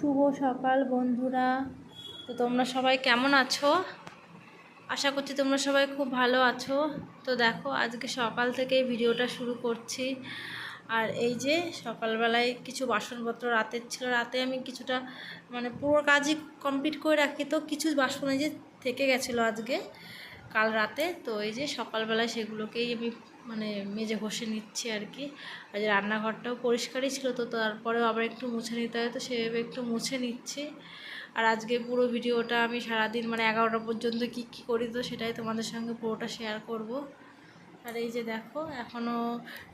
শুভ সকাল, বন্ধুরা। তো তোমরা সবাই কেমন আছো? আশা করছি তোমরা সবাই খুব ভালো আছো। তো দেখো, আজকে সকাল থেকেই ভিডিওটা শুরু করছি। আর এই যে সকালবেলায় কিছু বাসনপত্র, রাতের ছিল, রাতে আমি কিছুটা মানে পুরো কাজই কমপ্লিট করে রাখি তো, কিছু বাসন এই যে থেকে গেছিল আজকে, কাল রাতে। তো এই যে সকালবেলায় সেগুলোকেই আমি মানে মেজে ঘষে নিচ্ছি আর কি। আর যে রান্নাঘরটাও পরিষ্কারই ছিল তো, তারপরেও আবার একটু মুছে নিতে হয়, তো সেভাবে একটু মুছে নিচ্ছি। আর আজকে পুরো ভিডিওটা আমি সারাদিন মানে এগারোটা পর্যন্ত কি কি করি তো সেটাই তোমাদের সঙ্গে পুরোটা শেয়ার করব। আর এই যে দেখো এখনও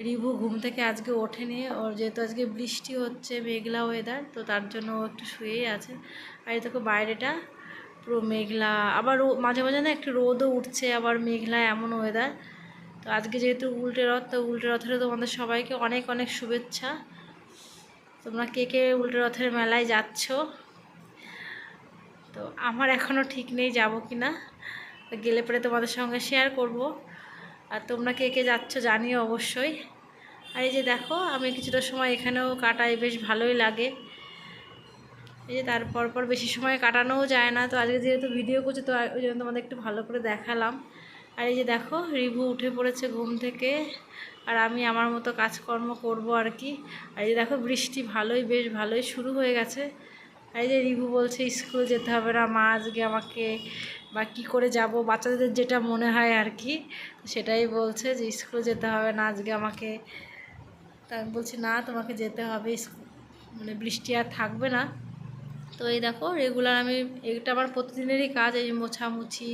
রিভু ঘুম থেকে আজকে ওঠেনি। ওর যেহেতু আজকে বৃষ্টি হচ্ছে, মেঘলা ওয়েদার তো তার জন্য ও একটু শুয়েই আছে। আর এই দেখো বাইরেটা পুরো মেঘলা, আবার মাঝে মাঝে না একটু রোদও উঠছে, আবার মেঘলা এমন ওয়েদার তো আজকে যেহেতু উল্টে রথ, তো উল্টে রথের তোমাদের সবাইকে অনেক অনেক শুভেচ্ছা। তোমরা কে কে উল্টে রথের মেলায় যাচ্ছ? তো আমার এখনও ঠিক নেই যাব কি না। গেলে পরে তোমাদের সঙ্গে শেয়ার করব। আর তোমরা কে কে যাচ্ছ জানিও অবশ্যই। আর এই যে দেখো, আমি কিছুটা সময় এখানেও কাটাই, বেশ ভালোই লাগে। এই যে তারপর পর বেশি সময় কাটানোও যায় না। তো আজকে যেহেতু ভিডিও করছি, তো ওই জন্য তোমাদের একটু ভালো করে দেখালাম। আর এই যে দেখো, রিভু উঠে পড়েছে ঘুম থেকে, আর আমি আমার মতো কাজকর্ম করব আর কি। আর এই যে দেখো, বৃষ্টি ভালোই, বেশ ভালোই শুরু হয়ে গেছে। আর এই যে রিভু বলছে, স্কুল যেতে হবে না, মা আজকে আমাকে বা কী করে যাব? বাচ্চাদের যেটা মনে হয় আর কি, সেটাই বলছে যে, স্কুল যেতে হবে না, আজকে আমাকে তা আমি বলছি, না, তোমাকে যেতে হবে মানে বৃষ্টি আর থাকবে না। তো এই দেখো, রেগুলার আমি, এটা আমার প্রতিদিনেরই কাজ, এই মোছামুছি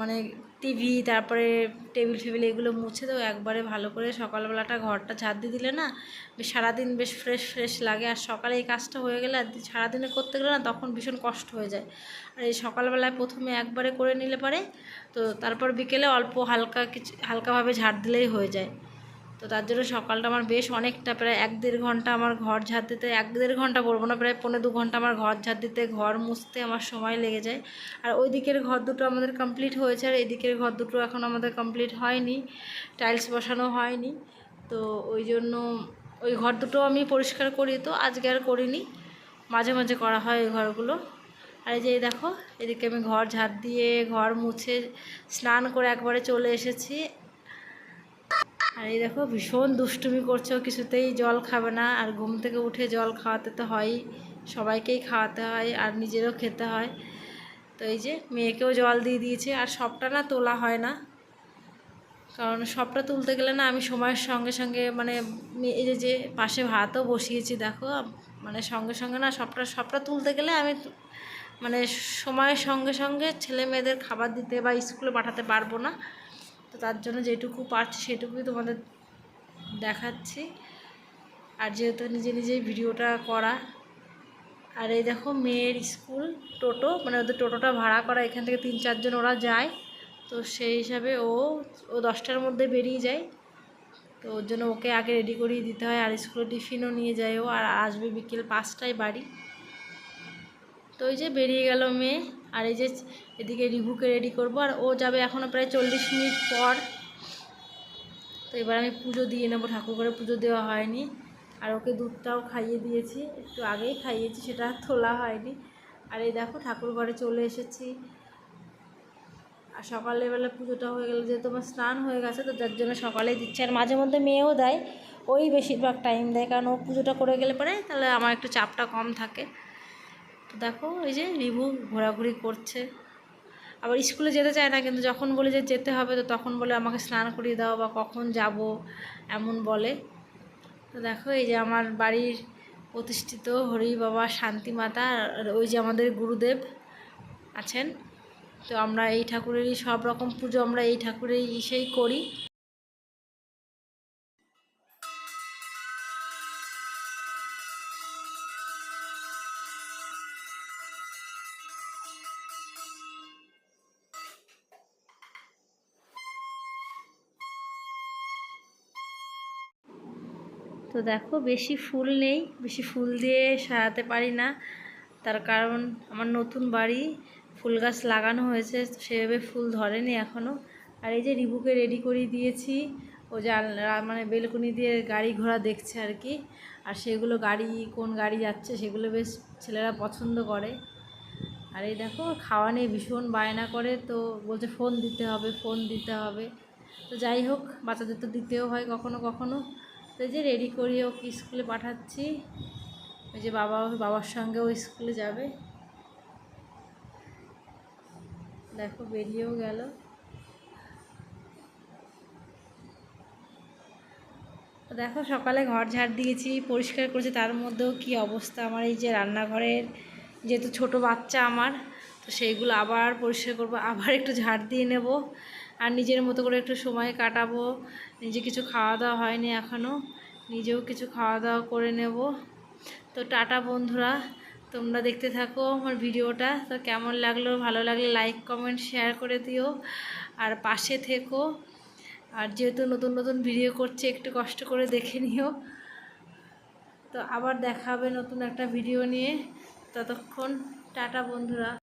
মানে টিভি তারপরে টেবিল ফেবিল এগুলো মুছে তো একবারে ভালো করে সকালবেলাটা ঘরটা ঝাড় দিয়ে দিলে না, বেশ সারাদিন বেশ ফ্রেশ ফ্রেশ লাগে। আর সকালে এই কাজটা হয়ে গেলে আর সারাদিনে করতে গেলে না তখন ভীষণ কষ্ট হয়ে যায়। আর এই সকালবেলায় প্রথমে একবারে করে নিলে পারে, তো তারপর বিকেলে অল্প হালকা কিছু, হালকাভাবে ঝাড় দিলেই হয়ে যায়। তো তার জন্য সকালটা আমার বেশ অনেকটা, প্রায় এক দেড় ঘণ্টা আমার ঘর ঝাড় দিতে, এক দেড় ঘণ্টা বলব না, প্রায় পনেরো দু ঘণ্টা আমার ঘর ঝাড় দিতে, ঘর মুছতে আমার সময় লেগে যায়। আর ওই দিকের ঘর দুটো আমাদের কমপ্লিট হয়েছে, আর এই দিকের ঘর দুটো এখন আমাদের কমপ্লিট হয়নি টাইলস বসানো হয়নি। তো ওই জন্য ওই ঘর দুটো আমি পরিষ্কার করি, তো আজকে আর করিনি। মাঝে মাঝে করা হয় ওই ঘরগুলো। আর এই যে দেখো, এদিকে আমি ঘর ঝাড় দিয়ে ঘর মুছে স্নান করে একবারে চলে এসেছি। আর এই দেখো ভীষণ দুষ্টুমি করছে কিছুতেই জল খাবে না। আর ঘুম থেকে উঠে জল খাওয়াতে তো হয়ই। সবাইকেই খাওয়াতে হয় আর নিজেরও খেতে হয়। তো এই যে মেয়েকেও জল দিয়ে দিয়েছে। আর সবটা না তোলা হয় না। কারণ সবটা তুলতে গেলে না আমি সময়ের সঙ্গে সঙ্গে মানে এই যে পাশে ভাতও বসিয়েছি দেখো। মানে সঙ্গে সঙ্গে না সবটা সবটা তুলতে গেলে আমি মানে সময়ের সঙ্গে সঙ্গে ছেলে মেয়েদের খাবার দিতে বা স্কুলে পাঠাতে পারব না। তো তার জন্য যেটুকু পারছি সেটুকুই তোমাদের দেখাচ্ছি। আর যেহেতু নিজে নিজেই ভিডিওটা করা, আর এই দেখো মেয়ের স্কুল টোটো মানে ওদের টোটোটা ভাড়া করা, এখান থেকে তিন চারজন ওরা যায়, তো সেই হিসাবে ও ও দশটার মধ্যে বেরিয়ে যায়, তো ওর জন্য ওকে আগে রেডি করিয়ে দিতে হয়, আর স্কুলে টিফিনও নিয়ে যায় ও, আর আসবে বিকেল পাঁচটায় বাড়ি। তো ওই যে বেরিয়ে গেল মেয়ে। আর এই যে এদিকে রিভুকে রেডি করব, আর ও যাবে এখনও প্রায় চল্লিশ মিনিট পর। তো এবার আমি পুজো দিয়ে নেব ঠাকুর করে পুজো দেওয়া হয়নি। আর ওকে দুধটাও খাইয়ে দিয়েছি, একটু আগেই খাইয়েছি, সেটা তোলা হয়নি। আর এই দেখো ঠাকুর ঘরে চলে এসেছি। আর সকালবেলা পুজোটা হয়ে গেলে, যেহেতু আমার স্নান হয়ে গেছে, তো যার জন্য সকালেই দিচ্ছে। আর মাঝে মধ্যে মেয়েও দেয়, ওই বেশিরভাগ টাইম দেয়, কারণ ও পুজোটা করে গেলে পরে তাহলে আমার একটু চাপটা কম থাকে। তো দেখো, এই যে রিভু ঘোরাঘুরি করছে। আবার স্কুলে যেতে চায় না, কিন্তু যখন বলে যে যেতে হবে, তো তখন বলে আমাকে স্নান করিয়ে দাও বা কখন যাব, এমন বলে। তো দেখো, এই যে আমার বাড়ির প্রতিষ্ঠিত হরি বাবা শান্তি মাতা আর ওই যে আমাদের গুরুদেব আছেন। তো আমরা এই ঠাকুরেরই সব রকম পুজো আমরা এই ঠাকুরের ইসেই করি। তো দেখো বেশি ফুল নেই, বেশি ফুল দিয়ে সাজাতে পারি না। তার কারণ আমার নতুন বাড়ি, ফুল গাছ লাগানো হয়েছে সেভাবে ফুল ধরেনি এখনও আর এই যে রিবুকে রেডি করিয়ে দিয়েছি, ও জানলা মানে বেলকনি দিয়ে গাড়ি ঘোড়া দেখছে আর কি। আর সেগুলো গাড়ি, কোন গাড়ি যাচ্ছে সেগুলো বেশ ছেলেরা পছন্দ করে। আর এই দেখো, খাওয়া নিয়ে ভীষণ বায়না করে, তো বলছে ফোন দিতে হবে ফোন দিতে হবে। তো যাই হোক, বাচ্চাদের তো দিতেও হয় কখনো কখনো। তো যে রেডি করিয়ে ওকে স্কুলে পাঠাচ্ছি। ওই যে বাবা বাবার সঙ্গে সঙ্গেও স্কুলে যাবে। দেখো, বেরিয়েও গেল। দেখো, সকালে ঘর ঝাড় দিয়েছি, পরিষ্কার করেছি, তার মধ্যেও কি অবস্থা আমার এই যে রান্নাঘরের যেহেতু ছোট বাচ্চা আমার, তো সেইগুলো আবার পরিষ্কার করব, আবার একটু ঝাড় দিয়ে নেব। আর নিজের মতো করে একটু সময় কাটাবো। নিজে কিছু খাওয়া দাওয়া হয়নি এখনও নিজেও কিছু খাওয়া দাওয়া করে নেব। তো টাটা বন্ধুরা, তোমরা দেখতে থাকো আমার ভিডিওটা। তো কেমন লাগল? ভালো লাগলে লাইক কমেন্ট শেয়ার করে দিও। আর পাশে থেকো। আর যেহেতু নতুন নতুন ভিডিও করছে, একটু কষ্ট করে দেখে নিও। তো আবার দেখা হবে নতুন একটা ভিডিও নিয়ে। ততক্ষণ টাটা বন্ধুরা।